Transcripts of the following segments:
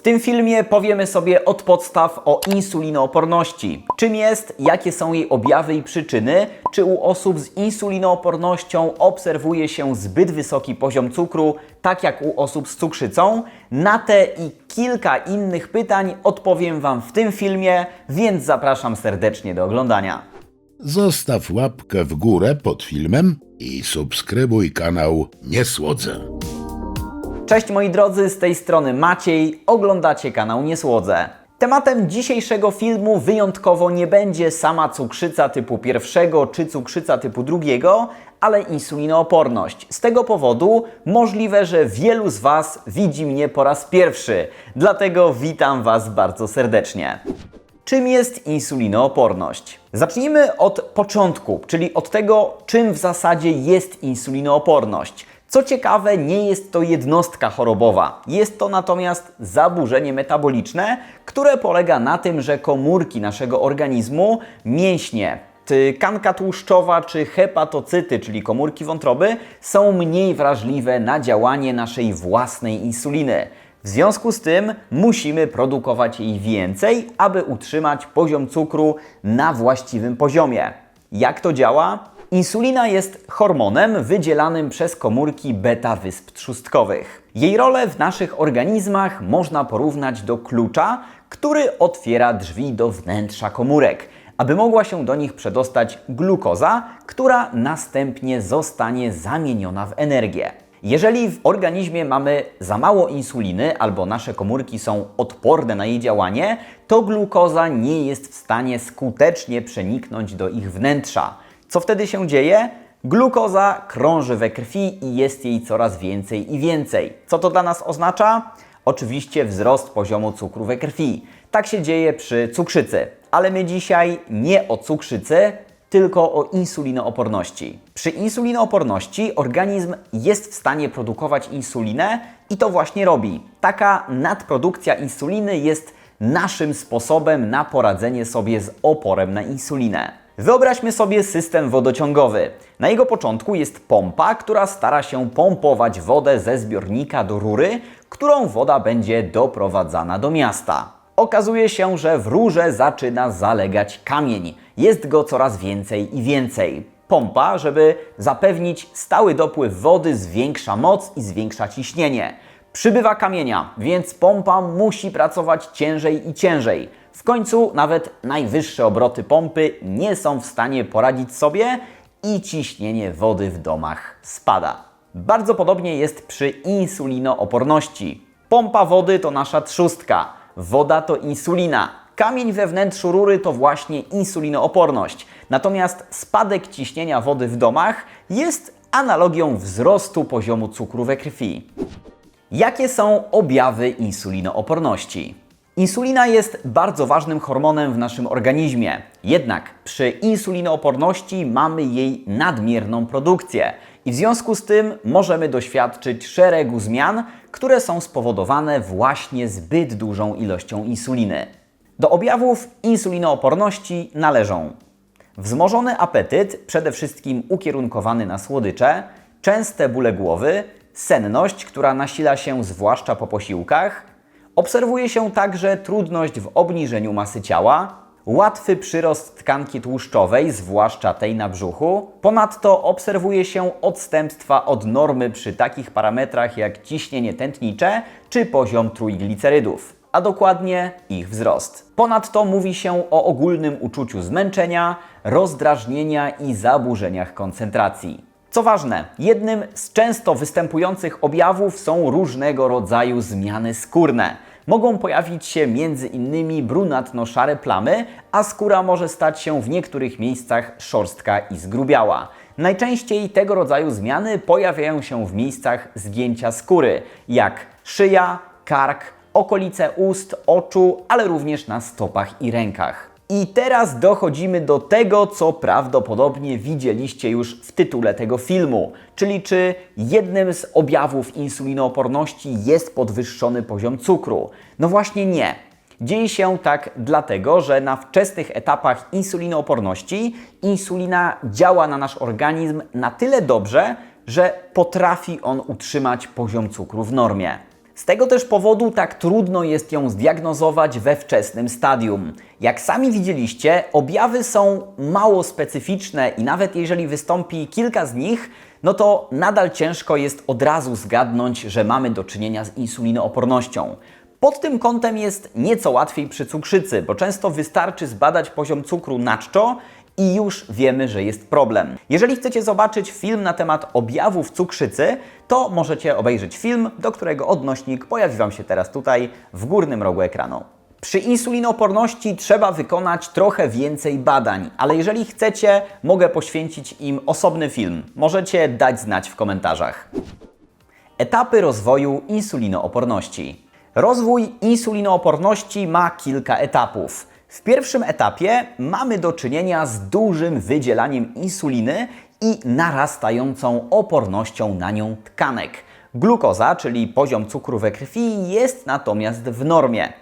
W tym filmie powiemy sobie od podstaw o insulinooporności. Czym jest, jakie są jej objawy i przyczyny, czy u osób z insulinoopornością obserwuje się zbyt wysoki poziom cukru, tak jak u osób z cukrzycą. Na te i kilka innych pytań odpowiem Wam w tym filmie, więc zapraszam serdecznie do oglądania. Zostaw łapkę w górę pod filmem i subskrybuj kanał Niesłodzę. Cześć moi drodzy, z tej strony Maciej, oglądacie kanał Niesłodze. Tematem dzisiejszego filmu wyjątkowo nie będzie sama cukrzyca typu pierwszego czy cukrzyca typu drugiego, ale insulinooporność. Z tego powodu możliwe, że wielu z Was widzi mnie po raz pierwszy, dlatego witam Was bardzo serdecznie. Czym jest insulinooporność? Zacznijmy od początku, czyli od tego, czym w zasadzie jest insulinooporność. Co ciekawe, nie jest to jednostka chorobowa. Jest to natomiast zaburzenie metaboliczne, które polega na tym, że komórki naszego organizmu, mięśnie, tkanka tłuszczowa czy hepatocyty, czyli komórki wątroby, są mniej wrażliwe na działanie naszej własnej insuliny. W związku z tym musimy produkować jej więcej, aby utrzymać poziom cukru na właściwym poziomie. Jak to działa? Insulina jest hormonem wydzielanym przez komórki beta-wysp trzustkowych. Jej rolę w naszych organizmach można porównać do klucza, który otwiera drzwi do wnętrza komórek, aby mogła się do nich przedostać glukoza, która następnie zostanie zamieniona w energię. Jeżeli w organizmie mamy za mało insuliny albo nasze komórki są odporne na jej działanie, to glukoza nie jest w stanie skutecznie przeniknąć do ich wnętrza. Co wtedy się dzieje? Glukoza krąży we krwi i jest jej coraz więcej i więcej. Co to dla nas oznacza? Oczywiście wzrost poziomu cukru we krwi. Tak się dzieje przy cukrzycy. Ale my dzisiaj nie o cukrzycy, tylko o insulinooporności. Przy insulinooporności organizm jest w stanie produkować insulinę i to właśnie robi. Taka nadprodukcja insuliny jest naszym sposobem na poradzenie sobie z oporem na insulinę. Wyobraźmy sobie system wodociągowy. Na jego początku jest pompa, która stara się pompować wodę ze zbiornika do rury, którą woda będzie doprowadzana do miasta. Okazuje się, że w rurze zaczyna zalegać kamień. Jest go coraz więcej i więcej. Pompa, żeby zapewnić stały dopływ wody, zwiększa moc i zwiększa ciśnienie. Przybywa kamienia, więc pompa musi pracować ciężej i ciężej. W końcu nawet najwyższe obroty pompy nie są w stanie poradzić sobie i ciśnienie wody w domach spada. Bardzo podobnie jest przy insulinooporności. Pompa wody to nasza trzustka, woda to insulina. Kamień we wnętrzu rury to właśnie insulinooporność. Natomiast spadek ciśnienia wody w domach jest analogią wzrostu poziomu cukru we krwi. Jakie są objawy insulinooporności? Insulina jest bardzo ważnym hormonem w naszym organizmie. Jednak przy insulinooporności mamy jej nadmierną produkcję i w związku z tym możemy doświadczyć szeregu zmian, które są spowodowane właśnie zbyt dużą ilością insuliny. Do objawów insulinooporności należą wzmożony apetyt, przede wszystkim ukierunkowany na słodycze, częste bóle głowy, senność, która nasila się zwłaszcza po posiłkach. Obserwuje się także trudność w obniżeniu masy ciała, łatwy przyrost tkanki tłuszczowej, zwłaszcza tej na brzuchu. Ponadto obserwuje się odstępstwa od normy przy takich parametrach jak ciśnienie tętnicze czy poziom trójglicerydów, a dokładnie ich wzrost. Ponadto mówi się o ogólnym uczuciu zmęczenia, rozdrażnienia i zaburzeniach koncentracji. Co ważne, jednym z często występujących objawów są różnego rodzaju zmiany skórne. Mogą pojawić się innymi brunatno-szare plamy, a skóra może stać się w niektórych miejscach szorstka i zgrubiała. Najczęściej tego rodzaju zmiany pojawiają się w miejscach zgięcia skóry, jak szyja, kark, okolice ust, oczu, ale również na stopach i rękach. I teraz dochodzimy do tego, co prawdopodobnie widzieliście już w tytule tego filmu, czyli czy jednym z objawów insulinooporności jest podwyższony poziom cukru. No właśnie nie. Dzieje się tak dlatego, że na wczesnych etapach insulinooporności insulina działa na nasz organizm na tyle dobrze, że potrafi on utrzymać poziom cukru w normie. Z tego też powodu tak trudno jest ją zdiagnozować we wczesnym stadium. Jak sami widzieliście, objawy są mało specyficzne i nawet jeżeli wystąpi kilka z nich, no to nadal ciężko jest od razu zgadnąć, że mamy do czynienia z insulinoopornością. Pod tym kątem jest nieco łatwiej przy cukrzycy, bo często wystarczy zbadać poziom cukru na czczo i już wiemy, że jest problem. Jeżeli chcecie zobaczyć film na temat objawów cukrzycy, to możecie obejrzeć film, do którego odnośnik pojawi Wam się teraz tutaj w górnym rogu ekranu. Przy insulinooporności trzeba wykonać trochę więcej badań, ale jeżeli chcecie, mogę poświęcić im osobny film. Możecie dać znać w komentarzach. Etapy rozwoju insulinooporności. Rozwój insulinooporności ma kilka etapów. W pierwszym etapie mamy do czynienia z dużym wydzielaniem insuliny i narastającą opornością na nią tkanek. Glukoza, czyli poziom cukru we krwi, jest natomiast w normie.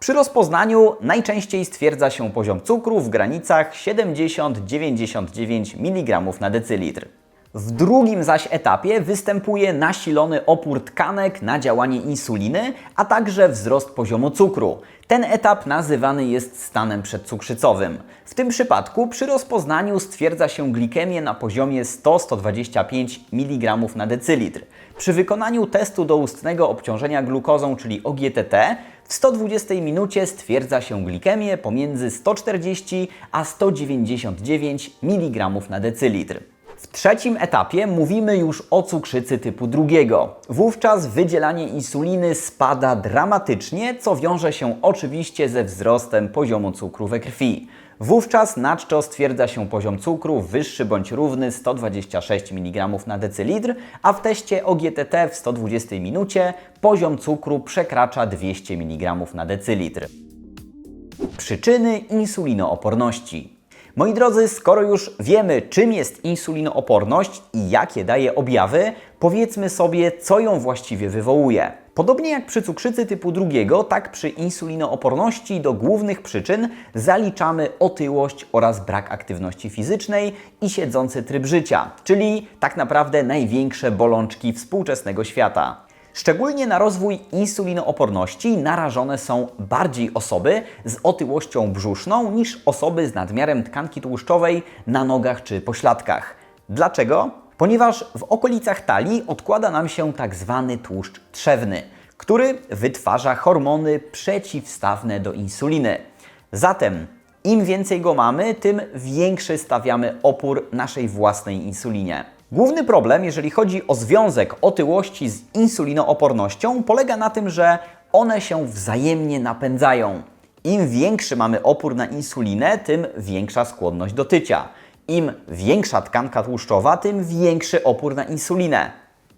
Przy rozpoznaniu najczęściej stwierdza się poziom cukru w granicach 70-99 mg na decylitr. W drugim zaś etapie występuje nasilony opór tkanek na działanie insuliny, a także wzrost poziomu cukru. Ten etap nazywany jest stanem przedcukrzycowym. W tym przypadku przy rozpoznaniu stwierdza się glikemię na poziomie 100-125 mg na decylitr. Przy wykonaniu testu doustnego obciążenia glukozą, czyli OGTT, w 120 minucie stwierdza się glikemię pomiędzy 140 a 199 mg na decylitr. W trzecim etapie mówimy już o cukrzycy typu drugiego. Wówczas wydzielanie insuliny spada dramatycznie, co wiąże się oczywiście ze wzrostem poziomu cukru we krwi. Wówczas na czczo stwierdza się poziom cukru wyższy bądź równy 126 mg na decylitr, a w teście OGTT w 120 minucie poziom cukru przekracza 200 mg na decylitr. Przyczyny insulinooporności. Moi drodzy, skoro już wiemy, czym jest insulinooporność i jakie daje objawy, powiedzmy sobie, co ją właściwie wywołuje. Podobnie jak przy cukrzycy typu drugiego, tak przy insulinooporności do głównych przyczyn zaliczamy otyłość oraz brak aktywności fizycznej i siedzący tryb życia, czyli tak naprawdę największe bolączki współczesnego świata. Szczególnie na rozwój insulinooporności narażone są bardziej osoby z otyłością brzuszną niż osoby z nadmiarem tkanki tłuszczowej na nogach czy pośladkach. Dlaczego? Ponieważ w okolicach talii odkłada nam się tak zwany tłuszcz trzewny, który wytwarza hormony przeciwstawne do insuliny. Zatem im więcej go mamy, tym większy stawiamy opór naszej własnej insulinie. Główny problem, jeżeli chodzi o związek otyłości z insulinoopornością, polega na tym, że one się wzajemnie napędzają. Im większy mamy opór na insulinę, tym większa skłonność do tycia. Im większa tkanka tłuszczowa, tym większy opór na insulinę.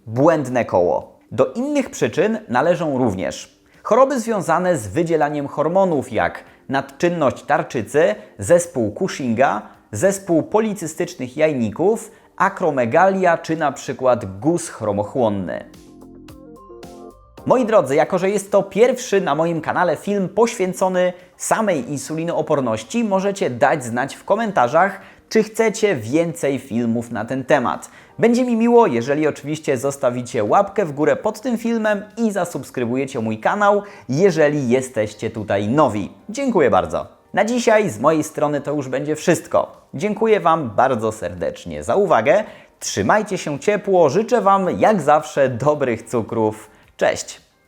Błędne koło. Do innych przyczyn należą również choroby związane z wydzielaniem hormonów, jak nadczynność tarczycy, zespół Cushinga, zespół policystycznych jajników, akromegalia czy na przykład guz chromochłonny. Moi drodzy, jako że jest to pierwszy na moim kanale film poświęcony samej insulinooporności, możecie dać znać w komentarzach, czy chcecie więcej filmów na ten temat. Będzie mi miło, jeżeli oczywiście zostawicie łapkę w górę pod tym filmem i zasubskrybujecie mój kanał, jeżeli jesteście tutaj nowi. Dziękuję bardzo. Na dzisiaj z mojej strony to już będzie wszystko. Dziękuję Wam bardzo serdecznie za uwagę. Trzymajcie się ciepło, życzę Wam jak zawsze dobrych cukrów. Cześć!